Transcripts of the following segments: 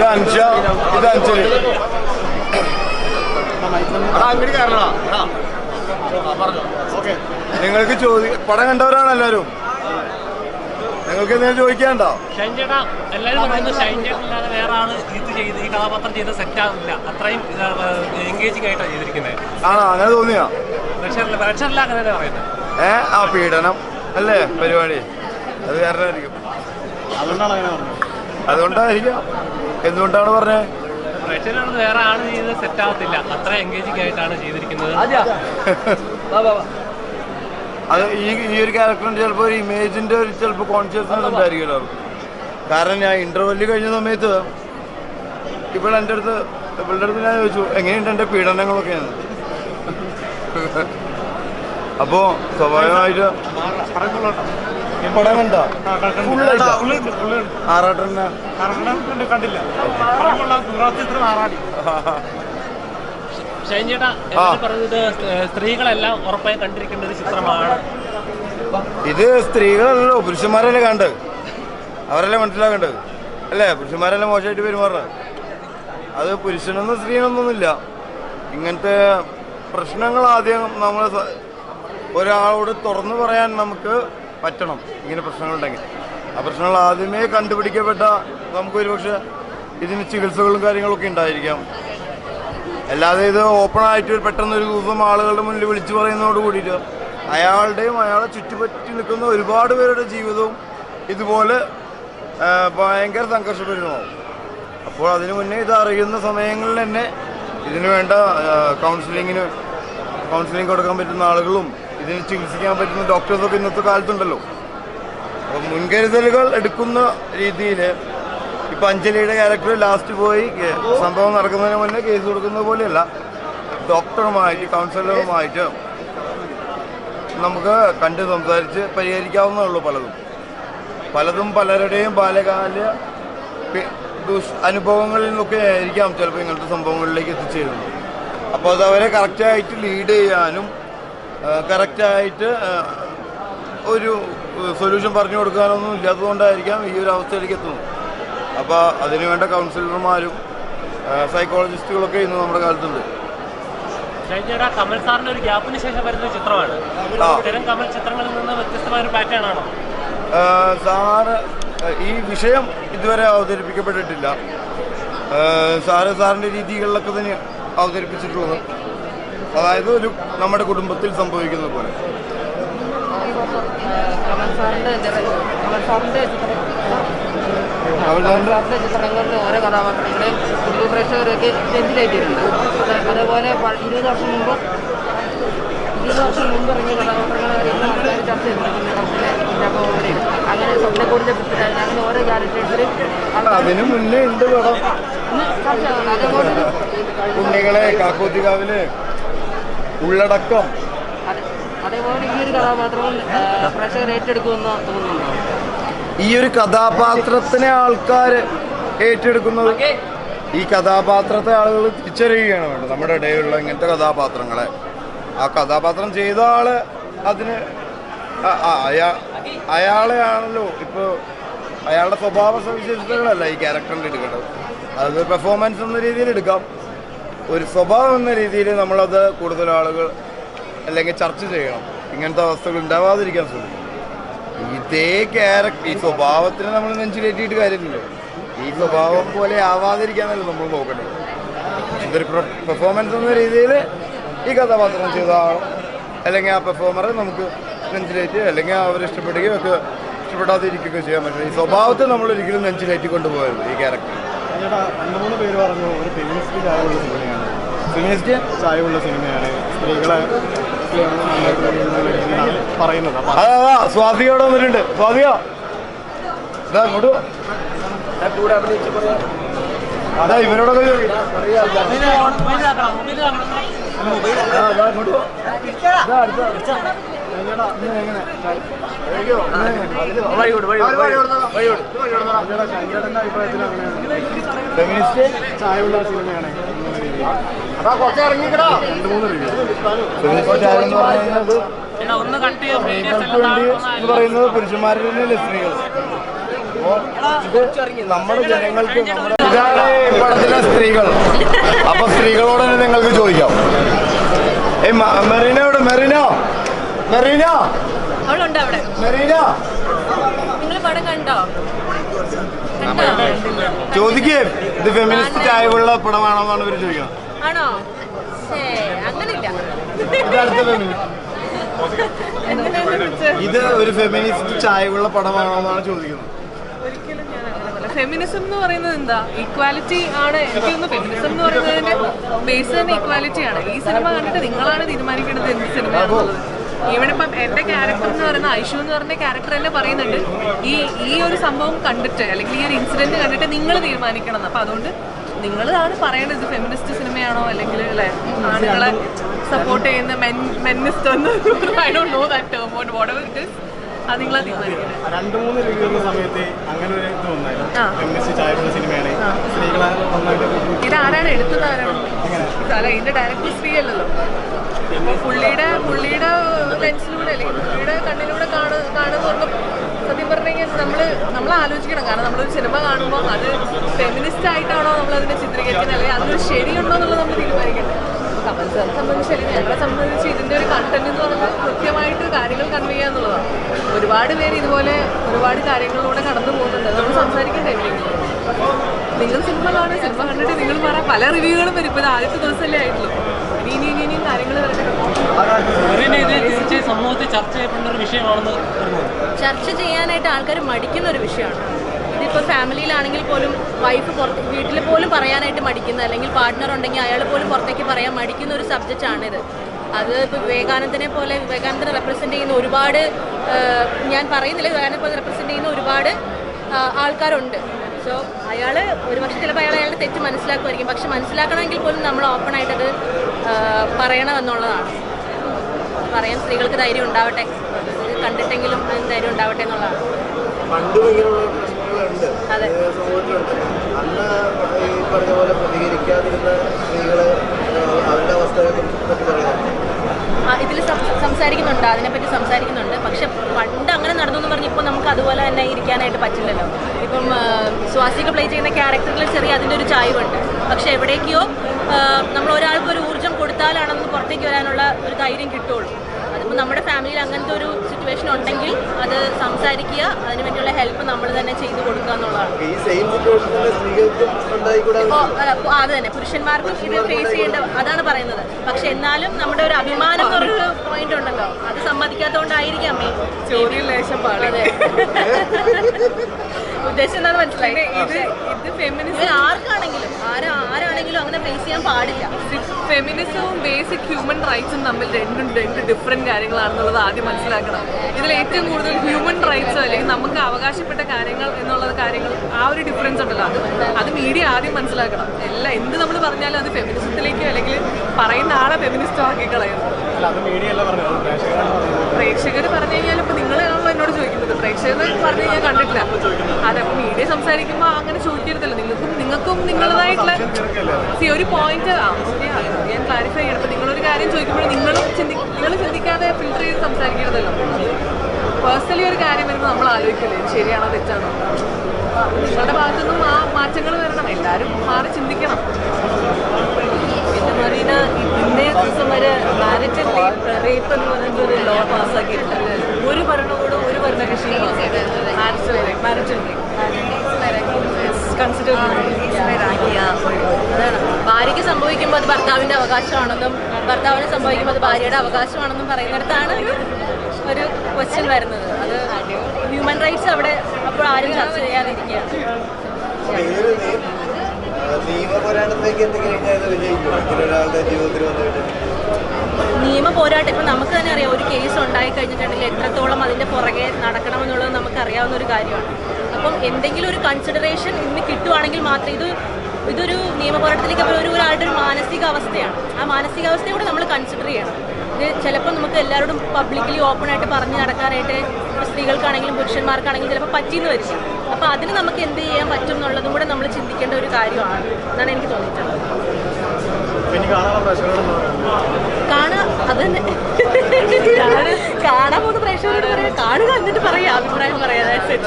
ഇത് അഞ്ചൽ നിങ്ങൾക്ക് ചോദി പടം കണ്ടവരാണ് എല്ലാരും നിങ്ങൾക്ക് എന്തെങ്കിലും ചോദിക്കാണ്ടോ ഷൈൻ എല്ലാവരും പറയുന്നത് വേറെ ആൾ ഇത് ചെയ്ത് ഈ കഥാപാത്രം ചെയ്ത് സെറ്റ് ആവില്ല അത്രയും എൻഗേജിങ് ആയിട്ടാണ് ചെയ്തിരിക്കുന്നത് ആണോ? അങ്ങനെ തോന്നിയോ? പ്രഷറില്ല പ്രഷറില്ല അങ്ങനെ തന്നെ പറയുന്നത് ഏ? ആ പീഡനം. അല്ലേ? പരിപാടി. അത് കാരണമായിരിക്കും അതുകൊണ്ടാണ് അങ്ങനെ പറഞ്ഞത്. അതുകൊണ്ടായിരിക്കാം. എന്തുകൊണ്ടാണ് പറഞ്ഞത് പ്രഷറാണ് വേറെ ആണ് ചെയ്ത് സെറ്റ് ആവത്തില്ല അത്ര എൻഗേജിംഗ് ആയിട്ടാണ് ചെയ്തിരിക്കുന്നത് അത് ഈ ഈ ഒരു ക്യാരക്ടറിന് ചിലപ്പോൾ ഒരു ഇമേജിന്റെ ഒരു ചിലപ്പോൾ കോൺഷ്യസ്നസ് ഉണ്ടായിരിക്കുമല്ലോ കാരണം ഞാൻ ഇന്റർവെല്ല് കഴിഞ്ഞ സമയത്ത് ഇപ്പോൾ എന്റെ അടുത്ത് ഇവളുടെ അടുത്ത് ഞാൻ ചോദിച്ചു എങ്ങനെയുണ്ട് എന്റെ പീഡനങ്ങളൊക്കെയാണ് അപ്പോൾ സ്വാഭാവികമായിട്ട് പടം കണ്ടോ ആറാട്ടെന്നെ കണ്ടില്ല. ചേട്ടാ സ്ത്രീകളെല്ലാം ഉറപ്പായി കണ്ടിരിക്കേണ്ട ഒരു ചിത്രമാണ്. ഇത് സ്ത്രീകളല്ലോ പുരുഷന്മാരല്ലേ കണ്ട്. അവരല്ലേ മനസ്സിലാക്കേണ്ടത്? അല്ലേ പുരുഷന്മാരല്ലേ മോശമായിട്ട് പെരുമാറുന്നത് അത് പുരുഷനൊന്നും സ്ത്രീനൊന്നുമില്ല. ഇങ്ങനത്തെ പ്രശ്നങ്ങൾ ആദ്യം നമ്മൾ ഒരാളോട് തുറന്നു പറയാൻ നമുക്ക് പറ്റണം ഇങ്ങനെ പ്രശ്നങ്ങളുണ്ടെങ്കിൽ. ആ പ്രശ്നങ്ങൾ ആദ്യമേ കണ്ടുപിടിക്കപ്പെട്ട നമുക്ക് ഒരുപക്ഷെ ഇതിന് ചികിത്സകളും കാര്യങ്ങളൊക്കെ ഉണ്ടായിരിക്കാം. അല്ലാതെ ഇത് ഓപ്പൺ ആയിട്ട് പെട്ടെന്ന് ഒരു ദിവസം ആളുകളുടെ മുന്നിൽ വിളിച്ചു പറയുന്നതോട് കൂടിയിട്ട് അയാളുടെയും അയാളെ ചുറ്റുപറ്റി നിൽക്കുന്ന ഒരുപാട് പേരുടെ ജീവിതവും ഇതുപോലെ ഭയങ്കര സംഘർഷപരിതമാവും അപ്പോൾ അതിനു മുന്നേ ഇത് അറിയുന്ന സമയങ്ങളിൽ തന്നെ ഇതിനു വേണ്ട കൗൺസിലിങ്ങിന് കൗൺസിലിംഗ് കൊടുക്കാൻ പറ്റുന്ന ആളുകളും ഇതിന് ചികിത്സിക്കാൻ പറ്റുന്ന ഡോക്ടേഴ്സൊക്കെ ഇന്നത്തെ കാലത്തുണ്ടല്ലോ. അപ്പം മുൻകരുതലുകൾ എടുക്കുന്ന രീതിയിൽ ഇപ്പം അഞ്ജലിയുടെ ക്യാരക്ടർ ലാസ്റ്റ് പോയി. സംഭവം നടക്കുന്നതിന് മുന്നേ കേസ് കൊടുക്കുന്നത് പോലെയല്ല. ഡോക്ടറുമായിട്ട് കൗൺസിലറുമായിട്ട് നമുക്ക് കണ്ട് സംസാരിച്ച് പരിഹരിക്കാവുന്നേ ഉള്ളൂ പലതും. പലതും പലരുടെയും ബാലകാല ദുഷ് അനുഭവങ്ങളിൽ നിന്നൊക്കെ ആയിരിക്കാം ചിലപ്പോൾ ഇങ്ങനത്തെ സംഭവങ്ങളിലേക്ക് എത്തിച്ചേരുന്നത്. അപ്പോൾ അത് അവരെ കറക്റ്റായിട്ട് ലീഡ് ചെയ്യാനും കറക്റ്റായിട്ട് ഒരു സൊല്യൂഷൻ പറഞ്ഞു കൊടുക്കാനൊന്നും ഇല്ലാത്തതുകൊണ്ടായിരിക്കാം ഈ ഒരു അവസ്ഥയിലേക്ക് എത്തുന്നത്. അപ്പോൾ അതിനുവേണ്ട കൗൺസിലർമാരും സൈക്കോളജിസ്റ്റുകളൊക്കെ ഇന്ന് നമ്മുടെ കാലത്തുണ്ട്. ഷൈൻ ചേട്ടാ കമൽ സാറിന്റെ ഒരു ഗ്യാപ്പിന് ശേഷം വരുന്ന ചിത്രമാണ്. ആ. ഇത്തരം കമൽ ചിത്രങ്ങളിൽ നിന്ന് വ്യത്യസ്തമായ ഒരു പാറ്റേൺ ആണോ? സാറ് ഈ വിഷയം ഇതുവരെ അവതരിപ്പിക്കപ്പെട്ടിട്ടില്ല. സാറ് സാറിന്റെ രീതികളിലൊക്കെ തന്നെ അവതരിപ്പിച്ചിട്ടുള്ളത്. അതായത് ഒരു നമ്മുടെ കുടുംബത്തിൽ സംഭവിക്കുന്ന പോലെ. ചിത്രങ്ങളിൽ ഓരോ കഥാപാത്രങ്ങളെയും കുടുംബ പ്രേക്ഷകരൊക്കെ നെഞ്ചിലേറ്റിയിട്ടുണ്ട് അത് അതേപോലെ പ- ഇരുപത് വർഷം മുമ്പ് ഇരുപത് വർഷം മുമ്പ് ഇറങ്ങിയ കഥാപാത്രങ്ങളെ ഇന്ന് ആൾക്കാർ ചർച്ച ചെയ്തിട്ടുണ്ട് അങ്ങനെ ഓരോ ക്യാരക്ടേഴ്സിലും അതിനു മുന്നേ ഉണ്ട് പടം കുട്ടികളെ കാക്കോത്തികാവിൽ ഉള്ളടക്കം. അതേപോലെ ഈ ഒരു കഥാപാത്രവും ആ, പ്രേക്ഷകർ ഏറ്റെടുക്കുമെന്ന് തോന്നുന്നുണ്ടോ? ഈ ഒരു കഥാപാത്രത്തിനെ ആൾക്കാർ ഏറ്റെടുക്കുന്നത് ഈ കഥാപാത്രത്തെ ആളുകൾ തിരിച്ചറിയുകയാണ് വേണ്ടത്. നമ്മുടെ ഇടയിലുള്ള ഇങ്ങനത്തെ കഥാപാത്രങ്ങളെ. ആ കഥാപാത്രം ചെയ്ത ആൾ അതിന് അയാളെയാണല്ലോ. ഇപ്പോൾ അയാളുടെ സ്വഭാവ സവിശേഷതകളല്ല ഈ ക്യാരക്ടറിൽ എടുക്കേണ്ടത്. അത് പെർഫോമൻസ് എന്ന രീതിയിൽ എടുക്കാം. ഒരു സ്വഭാവം എന്ന രീതിയിൽ നമ്മളത് കൂടുതൽ ആളുകൾ അല്ലെങ്കിൽ ചർച്ച ചെയ്യണം. ഇങ്ങനത്തെ അവസ്ഥകൾ ഉണ്ടാവാതിരിക്കാൻ ശ്രമിക്കും ഇതേ ക്യാരക്ടർ ഈ സ്വഭാവത്തിന് നമ്മൾ നെഞ്ചിലേറ്റിയിട്ട് കാര്യമില്ല ഈ സ്വഭാവം പോലെ ആവാതിരിക്കാനല്ലോ നമ്മൾ നോക്കേണ്ടത്. ഇതൊരു പെർഫോമൻസ് എന്ന രീതിയിൽ ഈ കഥാപാത്രം ചെയ്ത ആളും അല്ലെങ്കിൽ ആ പെർഫോമറെ നമുക്ക് നെഞ്ചിലേറ്റ് അല്ലെങ്കിൽ അവർ ഇഷ്ടപ്പെടുകയോ ഒക്കെ ഇഷ്ടപ്പെടാതിരിക്കുകയൊക്കെ ചെയ്യാൻ പറ്റും ഈ സ്വഭാവത്തെ നമ്മൾ ഒരിക്കലും നെഞ്ചിലേറ്റി കൊണ്ടുപോകരുത് ഈ ക്യാരക്ടർ രണ്ട് മൂന്ന് പേര് പറഞ്ഞു ഒരു ഫെമിനിസ്റ്റ് ഫെമിനിസ്റ്റ് ചായവുള്ള സിനിമയാണ്. സ്ത്രീകളെ പറയുന്നത്. അതാ അതാ സ്വാതികയോടെ വന്നിട്ടുണ്ട്. സ്വാതിക ഇതാ ഇങ്ങോട്ട് വാ. അതാ ഇവരോടൊക്കെ ചോദിക്ക്. ഫെമിനിസ്റ്റ്? ചായവുള്ള സിനിമയാണ്. രണ്ട് മൂന്ന് റിവ്യൂ ചെയ്ത് സ്ത്രീകൾക്ക് എന്ന് പറയുന്നത് പുരുഷന്മാരിൽ തന്നെയല്ലേ സ്ത്രീകൾ നമ്മുടെ ജനങ്ങൾക്ക് നമ്മുടെ ഇതാണ് പടത്തിലെ സ്ത്രീകൾ. അപ്പൊ സ്ത്രീകളോട് തന്നെ നിങ്ങൾക്ക് ചോദിക്കാം. മെറിനോട് മെറിനോ? മെറീന. അവളുണ്ട് അവിടെ? മെറീന. നിങ്ങൾ പടം കണ്ടോ? ചോദിക്കേ ഇത് ഫെമിനിസ്റ്റ് ചായവുള്ള പടമാണോ എന്നാണ് ഇവർ ചോദിക്കുന്നത് ആണോ? അങ്ങനില്ല ഇത് ഒരു ഫെമിനിസ്റ്റ് ചായവുള്ള പടമാണോ എന്നാണ് ചോദിക്കുന്നത്. ഒരിക്കലും ഞാൻ അങ്ങനെ ഫെമിനിസം എന്ന് പറയുന്നത് എന്താ? ഈക്വാലിറ്റി ആണ്. എനിക്ക് തോന്നുന്നു ഫെമിനിസം എന്ന് പറയുന്നതിന്റെ ബേസ് തന്നെ ഈക്വാലിറ്റി ആണ്. ഈ സിനിമ കണ്ടിട്ട് നിങ്ങളാണ് തീരുമാനിക്കേണ്ടത് എന്ത് സിനിമയാണെന്നുള്ളത് ഈവൻ ഇപ്പം എന്റെ ക്യാരക്ടർ എന്ന് പറയുന്ന ഐഷു എന്ന് പറയുന്ന ക്യാരക്ടർ തന്നെ പറയുന്നുണ്ട്. ഈ ഈ ഒരു സംഭവം കണ്ടിട്ട് അല്ലെങ്കിൽ ഈ ഒരു ഇൻസിഡന്റ് കണ്ടിട്ട് നിങ്ങൾ തീരുമാനിക്കണം. അപ്പൊ അതുകൊണ്ട് നിങ്ങളാണ് പറയേണ്ടത് ഫെമിനിസ്റ്റ് സിനിമയാണോ അല്ലെങ്കിൽ അല്ലെ? ആണുങ്ങളെ സപ്പോർട്ട് ചെയ്യുന്ന മെൻ മെന്നിസ്റ്റ് എന്ന് I don't know that term whatever it is രണ്ട് മൂന്ന് റിവ്യൂ ഉള്ള സമയത്ത് അങ്ങനെ ഒരു ഇത് വന്നായിരുന്നു. ആ. സിനിമയാണ്. സ്ത്രീകളെ ഇത് ആരാണ് എടുത്തത് ആരാണ്? അല്ല ഇതിന്റെ ഡയറക്ടർ സ്ത്രീ അല്ലല്ലോ. പുള്ളിയുടെ പുള്ളിയുടെ ലെൻസിലൂടെ അല്ലെങ്കിൽ പുള്ളിയുടെ കണ്ണിലൂടെ കാണു കാണുന്ന സത്യം പറഞ്ഞു നമ്മൾ നമ്മൾ നമ്മൾ ആലോചിക്കണം. കാരണം നമ്മളൊരു സിനിമ കാണുമ്പോൾ അത് ഫെമിനിസ്റ്റ് ആയിട്ടാണോ നമ്മൾ അതിനെ ചിത്രീകരിക്കുന്നത്? അല്ലെങ്കിൽ അതിനൊരു ശരിയുണ്ടോ എന്നുള്ളത് നമ്മൾ തീരുമാനിക്കണ്ടേ. കമൽ സാറിനെ സംബന്ധിച്ച് അല്ലെങ്കിൽ ഞങ്ങളെ സംബന്ധിച്ച് ഇതിന്റെ ഒരു കണ്ടന്റ് എന്ന് പറഞ്ഞാൽ കൃത്യമായിട്ട് കാര്യങ്ങൾ കൺവേ ചെയ്യുക എന്നുള്ളതാണ് ഒരുപാട് പേര് ഇതുപോലെ ഒരുപാട് കാര്യങ്ങളിലൂടെ കടന്നു പോകുന്നുണ്ട്. നമ്മൾ സംസാരിക്കണ്ടേ എവിടെയെങ്കിലും നിങ്ങൾ സിനിമ കാണുക സിനിമ കണ്ടിട്ട് നിങ്ങൾ പറ. പല റിവ്യൂകളും വരും. ഇപ്പോൾ ഇത് ആദ്യത്തെ ദിവസമല്ലേ ആയിട്ടുള്ളൂ. ഇനി ഇനി ഇനി ഇനിയും കാര്യങ്ങൾ സമൂഹത്തിൽ ചർച്ച ചെയ്യപ്പെടുന്ന ഒരു വിഷയമാണെന്ന് ചർച്ച ചെയ്യാനായിട്ട് ആൾക്കാർ മടിക്കുന്ന ഒരു വിഷയമാണ്. ഇതിപ്പോൾ ഫാമിലിയിലാണെങ്കിൽ പോലും വൈഫ് പുറത്ത് വീട്ടിൽ പോലും പറയാനായിട്ട് മടിക്കുന്ന അല്ലെങ്കിൽ പാർട്ട്ണർ ഉണ്ടെങ്കിൽ അയാൾ പോലും പുറത്തേക്ക് പറയാൻ മടിക്കുന്ന ഒരു സബ്ജക്റ്റ് സബ്ജക്റ്റാണിത് അത് ഇപ്പോൾ വിവേകാനന്ദനെ പോലെ വിവേകാനന്ദനെ റെപ്രസെന്റ് ചെയ്യുന്ന ഒരുപാട് ഞാൻ പറയുന്നില്ല വിവേകാനന്ദനെ പോലെ റെപ്രസെന്റ് ചെയ്യുന്ന ഒരുപാട് ആൾക്കാരുണ്ട്. സോ അയാൾ ഒരുപക്ഷെ ചിലപ്പോൾ അയാൾ അയാളുടെ തെറ്റ് മനസ്സിലാക്കുമായിരിക്കും. പക്ഷെ മനസ്സിലാക്കണമെങ്കിൽ പോലും നമ്മൾ ഓപ്പണായിട്ടത് പറയണമെന്നുള്ളതാണ് പറയാൻ സ്ത്രീകൾക്ക് ധൈര്യം ഉണ്ടാവട്ടെ. കണ്ടിട്ടെങ്കിലും ധൈര്യം ഉണ്ടാവട്ടെ എന്നുള്ളതാണ്. സമൂഹത്തിലുണ്ട് അന്ന് ഈ പറഞ്ഞ പോലെ പ്രതികരിക്കാതിരുന്ന സ്ത്രീകൾ അവരുടെ അവസ്ഥയെ പറ്റി ഇതിൽ സംസാരിക്കുന്നുണ്ട്. അതിനെപ്പറ്റി സംസാരിക്കുന്നുണ്ട്. പക്ഷെ പണ്ട് അങ്ങനെ നടന്നു എന്ന് പറഞ്ഞ് ഇപ്പോൾ നമുക്ക് അതുപോലെ തന്നെ ഇരിക്കാനായിട്ട് പറ്റില്ലല്ലോ. ഇപ്പം സ്വാസിക പ്ലേ ചെയ്യുന്ന ക്യാരക്ടറിൽ ചെറിയ അതിന്റെ ഒരു ചായുണ്ട് പക്ഷെ എവിടേക്കോ നമ്മൾ ഒരാൾക്ക് ഒരു ഊർജം കൊടുത്താലാണെന്ന് പുറത്തേക്ക് വരാനുള്ള ഒരു ധൈര്യം കിട്ടുള്ളൂ അതിപ്പോൾ നമ്മുടെ ഫാമിലിയിൽ അങ്ങനത്തെ ഒരു സിറ്റുവേഷൻ ഉണ്ടെങ്കിൽ അത് സംസാരിക്കുക. അതിന് വേണ്ടിയുള്ള ഹെൽപ്പ് നമ്മൾ തന്നെ ചെയ്തു കൊടുക്കുക എന്നുള്ളതാണ്. ഈ സെയിം സിറ്റുവേഷനിൽ സ്ത്രീകൾക്കും ഉണ്ടായിക്കൂടാ? ഇപ്പോ, ആ, ഇപ്പോ അത് തന്നെ. പുരുഷന്മാർക്കും ഇത് ഫേസ് ചെയ്യേണ്ട അതാണ് പറയുന്നത്. പക്ഷെ എന്നാലും നമ്മുടെ ഒരു അഭിമാനം എന്നൊരു പോയിന്റ് ഉണ്ടല്ലോ. അത് സമ്മതിക്കാത്തതുകൊണ്ടായിരിക്കാം അതെ. ഉദ്ദേശം എന്താണെന്ന് മനസ്സിലായി? ഇത് ഇത് ഫെമിനിസ്റ്റ് ആർക്കാണെങ്കിലും ആരാ ആരാണെങ്കിലും അങ്ങനെ ഫേസ് ചെയ്യാൻ പാടില്ല. ഫെമിനിസവും ബേസിക് ഹ്യൂമൻ റൈറ്റ്സും തമ്മിൽ രണ്ടും രണ്ട് ഡിഫറെന്റ് കാര്യങ്ങളാണെന്നുള്ളത് ആദ്യം മനസ്സിലാക്കണം. ഇതിൽ ഏറ്റവും കൂടുതൽ ഹ്യൂമൻ റൈറ്റ്സോ അല്ലെങ്കിൽ നമുക്ക് അവകാശപ്പെട്ട കാര്യങ്ങൾ എന്നുള്ള കാര്യങ്ങൾ ആ ഒരു ഡിഫറൻസ് ഉണ്ടല്ലോ. അത് അത് മീഡിയ ആദ്യം മനസ്സിലാക്കണം. എല്ലാം എന്ത് നമ്മൾ പറഞ്ഞാലും അത് ഫെമിനിസത്തിലേക്കോ അല്ലെങ്കിൽ പറയുന്ന ആളെ ഫെമിനിസ്റ്റ് ആക്കി കളയുന്നു പ്രേക്ഷകർ പറഞ്ഞു കഴിഞ്ഞാൽ ഇപ്പൊ നിങ്ങളാണല്ലോ എന്നോട് ചോദിക്കുന്നത്. പ്രേക്ഷകർ പറഞ്ഞു കഴിഞ്ഞാൽ കണ്ടിട്ടില്ല. അതെ അപ്പൊ മീഡിയ സംസാരിക്കുമ്പോ അങ്ങനെ ചോദിക്കരുതല്ലോ. നിങ്ങൾക്കും നിങ്ങൾക്കും നിങ്ങളതായിട്ടുള്ള സി ഒരു പോയിന്റ് ഞാൻ ക്ലാരിഫൈ ചെയ്യണം. അപ്പൊ നിങ്ങളൊരു കാര്യം ചോദിക്കുമ്പോൾ നിങ്ങളും ചിന്തി നിങ്ങൾ ചിന്തിക്കാതെ ഫിൽറ്റർ ചെയ്ത് സംസാരിക്കരുതല്ലോ. പേഴ്സണലി ഒരു കാര്യം വരുമ്പോൾ നമ്മൾ ആലോചിക്കില്ലേ ശരിയാണോ തെറ്റാണോ? നിങ്ങളുടെ ഭാഗത്തുനിന്നും ആ മാറ്റങ്ങൾ വരണം. എല്ലാവരും മാറി ചിന്തിക്കണം. ഇന്നേ ദിവസം വരെ മാരിറ്റൽ റേപ്പ് എന്ന് പറയുന്ന ഒരു ലോ പാസ്സാക്കിയിട്ടുണ്ട് ഒരു ഭരണകൂടം ഒരു ഭരണകക്ഷിയും മാരിറ്റൽ കൺസിഡർ അതാണ്. ഭാര്യയ്ക്ക് സംഭവിക്കുമ്പോൾ അത് ഭർത്താവിന്റെ അവകാശമാണെന്നും ഭർത്താവിന് സംഭവിക്കുമ്പോൾ അത് ഭാര്യയുടെ അവകാശമാണെന്നും പറയുന്നിടത്താണ് ഒരു ക്വസ്റ്റ്യൻ വരുന്നത്. അത് ഹ്യൂമൻ റൈറ്റ്സ് അവിടെ അപ്പോൾ ആരും ചർച്ച ചെയ്യാതിരിക്കുകയാണ്. ജീവിതത്തിൽ നിയമ പോരാട്ടം ഇപ്പം നമുക്ക് തന്നെ അറിയാം. ഒരു കേസ് ഉണ്ടായി കഴിഞ്ഞിട്ടുണ്ടെങ്കിൽ എത്രത്തോളം അതിന്റെ പുറകെ നടക്കണമെന്നുള്ളത് നമുക്ക് അറിയാവുന്ന ഒരു കാര്യമാണ്. അപ്പം എന്തെങ്കിലും ഒരു കൺസിഡറേഷൻ ഇന്ന് കിട്ടുവാണെങ്കിൽ മാത്രം ഇത് ഇതൊരു നിയമ പോരാട്ടത്തിലേക്ക് ഒരു ഒരാളുടെ ഒരു മാനസികാവസ്ഥയാണ് ആ മാനസികാവസ്ഥയെ നമ്മൾ കൺസിഡർ ചെയ്യണം. ഇത് ചിലപ്പോൾ നമുക്ക് എല്ലാവരോടും പബ്ലിക്കലി ഓപ്പൺ ആയിട്ട് പറഞ്ഞു നടക്കാനായിട്ട് സ്ത്രീകൾക്കാണെങ്കിലും പുരുഷന്മാർക്കാണെങ്കിലും ചിലപ്പോൾ പറ്റിയെന്ന് വരില്ല. അപ്പോൾ അതിന് നമുക്ക് എന്ത് ചെയ്യാൻ പറ്റും എന്നുള്ളതും കൂടെ നമ്മൾ ചിന്തിക്കേണ്ട ഒരു കാര്യമാണ് എന്നാണ് എനിക്ക് തോന്നിയിട്ടുള്ളത്. അപ്പൊ കാണാ അത് തന്നെ. കാണാൻ പോകുന്ന പ്രേക്ഷകരോട് പറയാം. കാണുക എന്നിട്ട് പറയാം അഭിപ്രായം പറയാം That's it.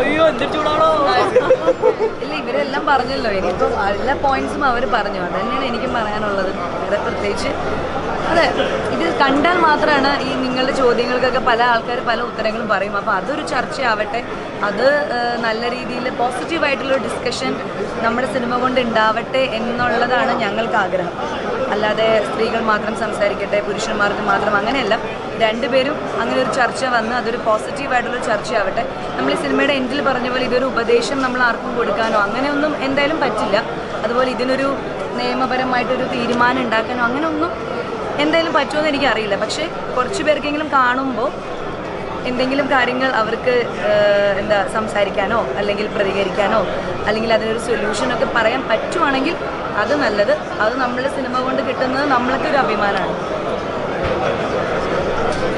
അയ്യോ എന്നിട്ട് ചൂടാണോ. ഇല്ല ഇവരെല്ലാം പറഞ്ഞല്ലോ. ഇനിയിപ്പോൾ എല്ലാ പോയിന്റ്സും അവർ പറഞ്ഞു. അത് തന്നെയാണ് എനിക്കും പറയാനുള്ളത്. വേറെ പ്രത്യേകിച്ച് അതെ ഇത് കണ്ടാൽ മാത്രമാണ് ഈ നിങ്ങളുടെ ചോദ്യങ്ങൾക്കൊക്കെ പല ആൾക്കാർ പല ഉത്തരങ്ങളും പറയും. അപ്പോൾ അതൊരു ചർച്ചയാവട്ടെ. അത് നല്ല രീതിയിൽ പോസിറ്റീവായിട്ടുള്ള ഡിസ്കഷൻ നമ്മുടെ സിനിമ കൊണ്ട് ഉണ്ടാവട്ടെ എന്നുള്ളതാണ് ഞങ്ങൾക്ക് ആഗ്രഹം. അല്ലാതെ സ്ത്രീകൾ മാത്രം സംസാരിക്കട്ടെ പുരുഷന്മാർക്ക് മാത്രം അങ്ങനെയല്ല. രണ്ടുപേരും അങ്ങനെ ഒരു ചർച്ച വന്ന് അതൊരു പോസിറ്റീവായിട്ടുള്ള ചർച്ചയാവട്ടെ. നമ്മൾ ഈ സിനിമയുടെ എൻഡിൽ പറഞ്ഞ പോലെ ഇതൊരു ഉപദേശം നമ്മൾ ആർക്കും കൊടുക്കാനോ അങ്ങനെയൊന്നും എന്തായാലും പറ്റില്ല. അതുപോലെ ഇതിനൊരു നിയമപരമായിട്ടൊരു തീരുമാനം ഉണ്ടാക്കാനോ അങ്ങനെയൊന്നും എന്തായാലും പറ്റുമെന്ന് എനിക്കറിയില്ല. പക്ഷേ കുറച്ച് പേർക്കെങ്കിലും കാണുമ്പോൾ എന്തെങ്കിലും കാര്യങ്ങൾ അവർക്ക് എന്താ സംസാരിക്കാനോ അല്ലെങ്കിൽ പ്രതികരിക്കാനോ അല്ലെങ്കിൽ അതിനൊരു സൊല്യൂഷനൊക്കെ പറയാൻ പറ്റുവാണെങ്കിൽ അത് നല്ലത്. അത് നമ്മളുടെ സിനിമ കൊണ്ട് കിട്ടുന്നത് നമ്മൾക്ക് ഒരു അഭിമാനമാണ്.